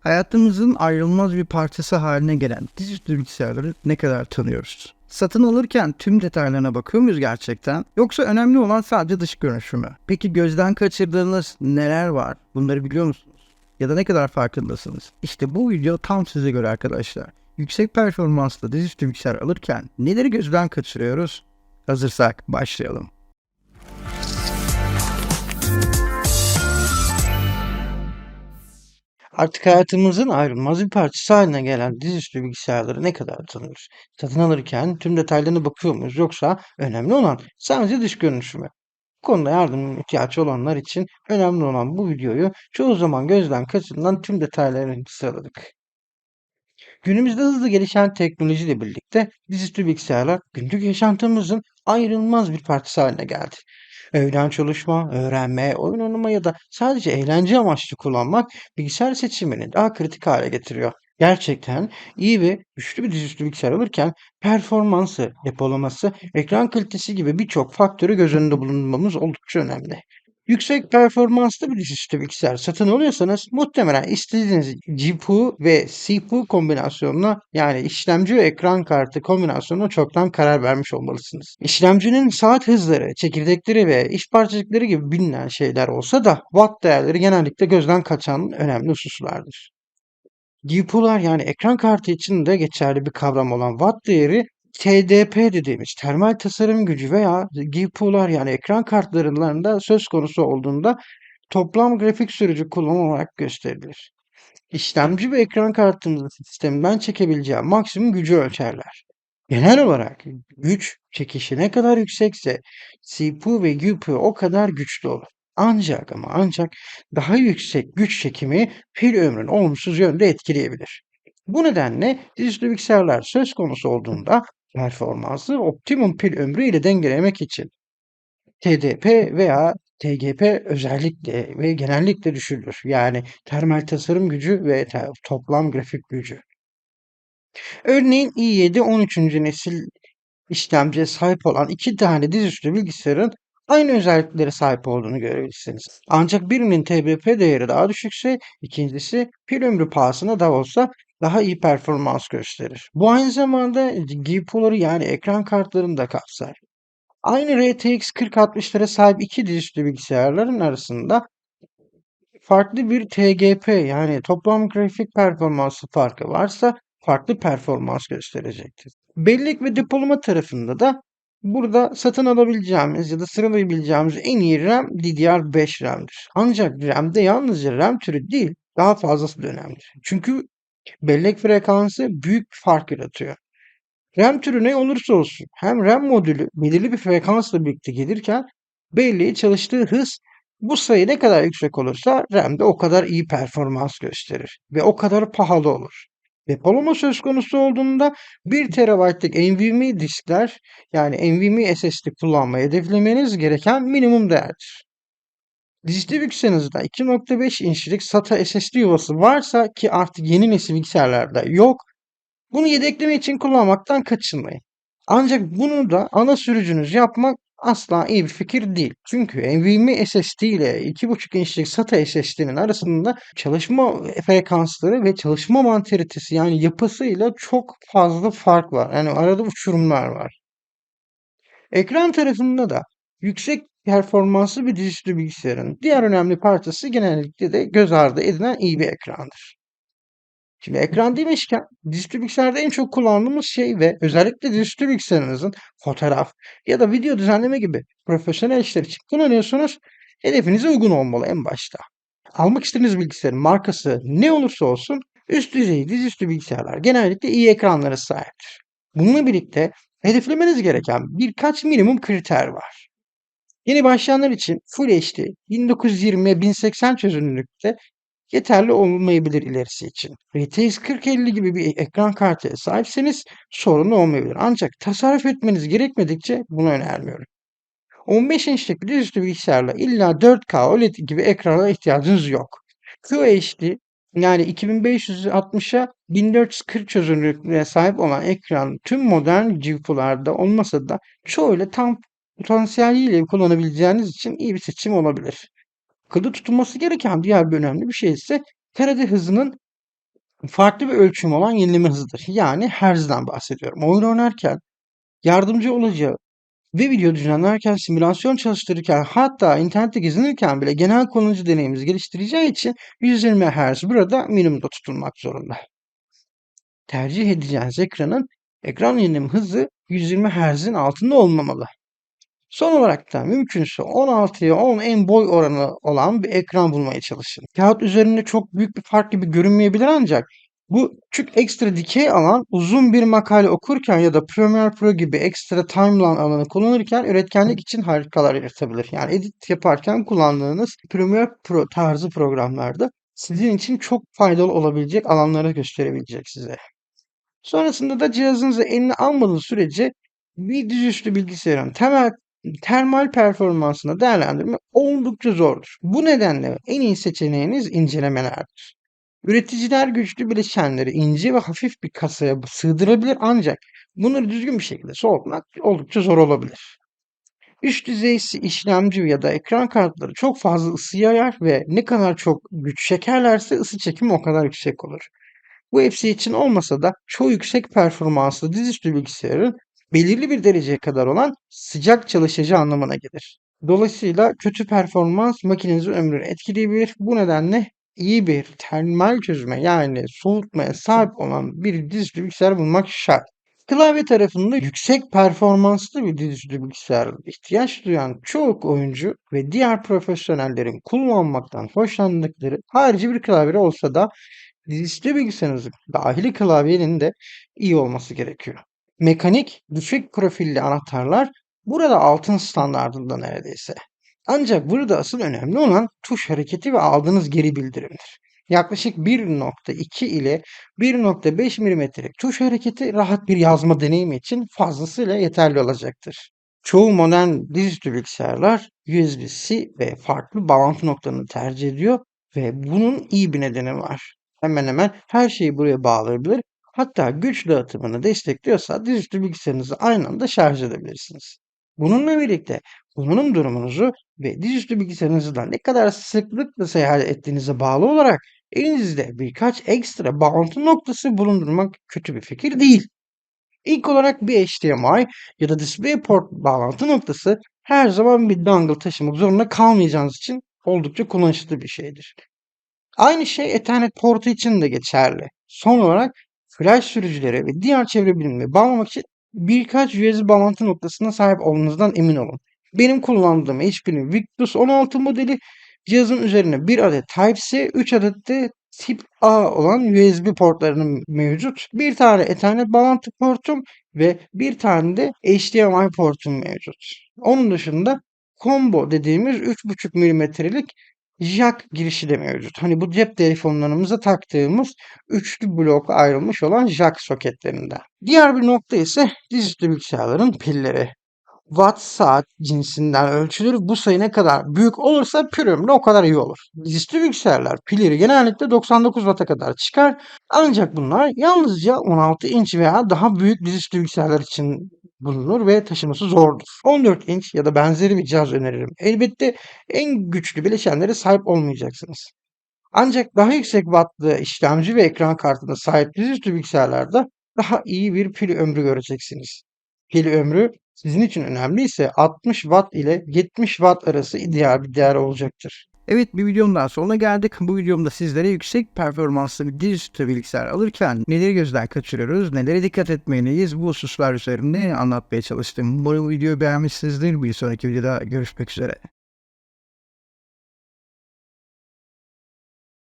Hayatımızın ayrılmaz bir parçası haline gelen dizüstü bilgisayarları ne kadar tanıyoruz? Satın alırken tüm detaylarına bakıyor muyuz gerçekten? Yoksa önemli olan sadece dış görünüşü mü? Peki gözden kaçırdığınız neler var? Bunları biliyor musunuz? Ya da ne kadar farkındasınız? İşte bu video tam size göre arkadaşlar. Yüksek performanslı dizüstü bilgisayar alırken neleri gözden kaçırıyoruz? Hazırsak başlayalım. Artık hayatımızın ayrılmaz bir parçası haline gelen dizüstü bilgisayarları ne kadar tanıyoruz? Satın alırken tüm detaylarına bakıyor muyuz yoksa önemli olan sadece dış görünüşü mü? Bu konuda yardım ihtiyacı olanlar için önemli olan bu videoyu çoğu zaman gözden kaçırılan tüm detaylarını sıraladık. Günümüzde hızlı gelişen teknolojiyle birlikte dizüstü bilgisayarlar günlük yaşantımızın ayrılmaz bir parçası haline geldi. Evden çalışma, öğrenme, oyun oynama ya da sadece eğlence amaçlı kullanmak bilgisayar seçimini daha kritik hale getiriyor. Gerçekten iyi ve güçlü bir dizüstü bilgisayar alırken performansı, depolaması, ekran kalitesi gibi birçok faktörü göz önünde bulundurmamız oldukça önemli. Yüksek performanslı bir dizüstü bilgisayar satın alıyorsanız muhtemelen istediğiniz GPU ve CPU kombinasyonuna yani işlemci ve ekran kartı kombinasyonuna çoktan karar vermiş olmalısınız. İşlemcinin saat hızları, çekirdekleri ve iş parçacıkları gibi bilinen şeyler olsa da watt değerleri genellikle gözden kaçan önemli hususlardır. GPU'lar yani ekran kartı için de geçerli bir kavram olan watt değeri TDP dediğimiz termal tasarım gücü veya GPU'lar yani ekran kartlarında söz konusu olduğunda toplam grafik sürücü kullanım olarak gösterilir. İşlemci ve ekran kartınızın sisteminden çekebileceği maksimum gücü ölçerler. Genel olarak güç çekişi ne kadar yüksekse CPU ve GPU o kadar güçlü olur. Ancak ama ancak daha yüksek güç çekimi pil ömrünü olumsuz yönde etkileyebilir. Bu nedenle dizüstü bilgisayarlar söz konusu olduğunda performansı optimum pil ömrü ile dengelemek için TDP veya TGP özellikle ve genellikle düşürülür. Yani termal tasarım gücü ve toplam grafik gücü. Örneğin i7 13. nesil işlemciye sahip olan iki tane dizüstü bilgisayarın aynı özelliklere sahip olduğunu görebilirsiniz. Ancak birinin TBP değeri daha düşükse ikincisi pil ömrü pahasına da olsa daha iyi performans gösterir. Bu aynı zamanda GPU'ları yani ekran kartlarını da kapsar. Aynı RTX 4060'lara sahip iki dizüstü bilgisayarların arasında farklı bir TGP yani toplam grafik performansı farkı varsa farklı performans gösterecektir. Bellek ve depolama tarafında da burada satın alabileceğimiz ya da sıralayabileceğimiz en iyi RAM DDR5 RAM'dir. Ancak RAM'de yalnızca RAM türü değil daha fazlası da önemlidir. Çünkü bellek frekansı büyük bir fark yaratıyor. RAM türü ne olursa olsun hem RAM modülü belirli bir frekansla birlikte gelirken belleği çalıştığı hız bu sayı ne kadar yüksek olursa RAM'de o kadar iyi performans gösterir ve o kadar pahalı olur. Depolama söz konusu olduğunda 1 TB'lık NVMe diskler yani NVMe SSD kullanmayı hedeflemeniz gereken minimum değerdir. Diskli bilgisayarınızda 2.5 inçlik SATA SSD yuvası varsa ki artık yeni nesil bilgisayarlarda yok, bunu yedekleme için kullanmaktan kaçınmayın. Ancak bunu da ana sürücünüz yapmak asla iyi bir fikir değil. Çünkü NVMe SSD ile 2.5 inçlik SATA SSD'nin arasında çalışma frekansları ve çalışma mantalitesi yani yapısıyla çok fazla fark var. Yani arada uçurumlar var. Ekran tarafında da yüksek performanslı bir dizüstü bilgisayarın diğer önemli parçası genellikle de göz ardı edilen iyi bir ekrandır. Şimdi ekran demişken dizüstü bilgisayarda en çok kullandığımız şey ve özellikle dizüstü bilgisayarınızın fotoğraf ya da video düzenleme gibi profesyonel işler için kullanıyorsunuz. Hedefinize uygun olmalı en başta. Almak istediğiniz bilgisayarın markası ne olursa olsun üst düzey dizüstü bilgisayarlar genellikle iyi ekranlara sahiptir. Bununla birlikte hedeflemeniz gereken birkaç minimum kriter var. Yeni başlayanlar için Full HD 1920-1080 çözünürlükte yeterli olmayabilir ilerisi için. RTX 4050 gibi bir ekran kartına sahipseniz sorun olmayabilir. Ancak tasarruf etmeniz gerekmedikçe bunu önermiyorum. 15 inçlik bir dizüstü bilgisayarla illa 4K OLED gibi ekrana ihtiyacınız yok. QHD yani 2560'a 1440 çözünürlüğüne sahip olan ekran tüm modern GPU'larda olmasa da çoğuyla tam potansiyeliyle kullanabileceğiniz için iyi bir seçim olabilir. Akılda tutulması gereken diğer bir önemli bir şey ise karede hızının farklı bir ölçüm olan yenileme hızıdır. Yani Hertz'den bahsediyorum. Oyun oynarken yardımcı olacağı ve video düzenlerken, simülasyon çalıştırırken hatta internette gezinirken bile genel kullanıcı deneyimimizi geliştireceği için 120 Hz burada minimumda tutulmak zorunda. Tercih edeceğiniz ekranın ekran yenileme hızı 120 Hz'in altında olmamalı. Son olarak da mümkünse 16'ya 10 en boy oranı olan bir ekran bulmaya çalışın. Kağıt üzerinde çok büyük bir fark gibi görünmeyebilir ancak bu küçük ekstra dikey alan uzun bir makale okurken ya da Premiere Pro gibi ekstra timeline alanı kullanırken üretkenlik için harikalar yaratabilir. Yani edit yaparken kullandığınız Premiere Pro tarzı programlarda sizin için çok faydalı olabilecek alanları gösterebilecek size. Sonrasında da cihazınızı eline almadığı sürece bir dizüstü bilgisayarın temel termal performansını değerlendirme oldukça zordur. Bu nedenle en iyi seçeneğiniz incelemelerdir. Üreticiler güçlü bileşenleri ince ve hafif bir kasaya sığdırabilir ancak bunları düzgün bir şekilde soğutmak oldukça zor olabilir. Üst düzey işlemci ya da ekran kartları çok fazla ısı yayar ve ne kadar çok güç çekerlerse ısı çekimi o kadar yüksek olur. Bu hepsi için olmasa da çoğu yüksek performanslı dizüstü bilgisayarın belirli bir dereceye kadar olan sıcak çalışacağı anlamına gelir. Dolayısıyla kötü performans makinenizin ömrünü etkileyebilir. Bu nedenle iyi bir termal çözüme yani soğutmaya sahip olan bir dizüstü bilgisayar bulmak şart. Klavye tarafında yüksek performanslı bir dizüstü bilgisayar ihtiyaç duyan çoğu oyuncu ve diğer profesyonellerin kullanmaktan hoşlandıkları harici bir klavye olsa da dizüstü bilgisayarınızın dahili klavyenin de iyi olması gerekiyor. Mekanik, düşük profilli anahtarlar burada altın standardında neredeyse. Ancak burada asıl önemli olan tuş hareketi ve aldığınız geri bildirimdir. Yaklaşık 1.2 ile 1.5 mm'lik tuş hareketi rahat bir yazma deneyimi için fazlasıyla yeterli olacaktır. Çoğu modern dizüstü bilgisayarlar USB-C ve farklı bağlantı noktalarını tercih ediyor ve bunun iyi bir nedeni var. Hemen hemen her şeyi buraya bağlayabilir. Hatta güç dağıtımını destekliyorsa dizüstü bilgisayarınızı aynı anda şarj edebilirsiniz. Bununla birlikte kullanım durumunuzu ve dizüstü bilgisayarınızdan ne kadar sıklıkla seyahat ettiğinize bağlı olarak elinizde birkaç ekstra bağlantı noktası bulundurmak kötü bir fikir değil. İlk olarak bir HDMI ya da DisplayPort bağlantı noktası her zaman bir dongle taşımak zorunda kalmayacağınız için oldukça kullanışlı bir şeydir. Aynı şey Ethernet portu için de geçerli. Son olarak flash sürücülere ve diğer çevre bilimleri bağlamak için birkaç USB bağlantı noktasına sahip olmanızdan emin olun. Benim kullandığım HP'nin Victus 16 modeli cihazın üzerine bir adet Type-C, 3 adet de tip A olan USB portlarının mevcut. Bir tane Ethernet bağlantı portum ve bir tane de HDMI portum mevcut. Onun dışında combo dediğimiz 3.5 mm'lik jack girişi de mevcut. Hani bu cep telefonlarımıza taktığımız üçlü blok ayrılmış olan jack soketlerinden. Diğer bir nokta ise dizüstü bilgisayarların pilleri. Watt saat cinsinden ölçülür. Bu sayı ne kadar büyük olursa pil ömrü o kadar iyi olur. Dizüstü bilgisayarlar pilleri genellikle 99 Watt'a kadar çıkar. Ancak bunlar yalnızca 16 inç veya daha büyük dizüstü bilgisayarlar için bulunur ve taşıması zordur. 14 inç ya da benzeri bir cihaz öneririm. Elbette en güçlü bileşenlere sahip olmayacaksınız. Ancak daha yüksek wattlı işlemci ve ekran kartına sahip dizüstü bilgisayarlarda daha iyi bir pil ömrü göreceksiniz. Pil ömrü sizin için önemliyse 60 watt ile 70 watt arası ideal bir değer olacaktır. Evet bir videonun daha sonuna geldik. Bu videomda sizlere yüksek performanslı bir dizüstü bilgisayar alırken neleri gözden kaçırıyoruz, nelere dikkat etmeliyiz bu hususlar üzerinde anlatmaya çalıştım. Bu videoyu beğenmişsinizdir. Bir sonraki videoda görüşmek üzere.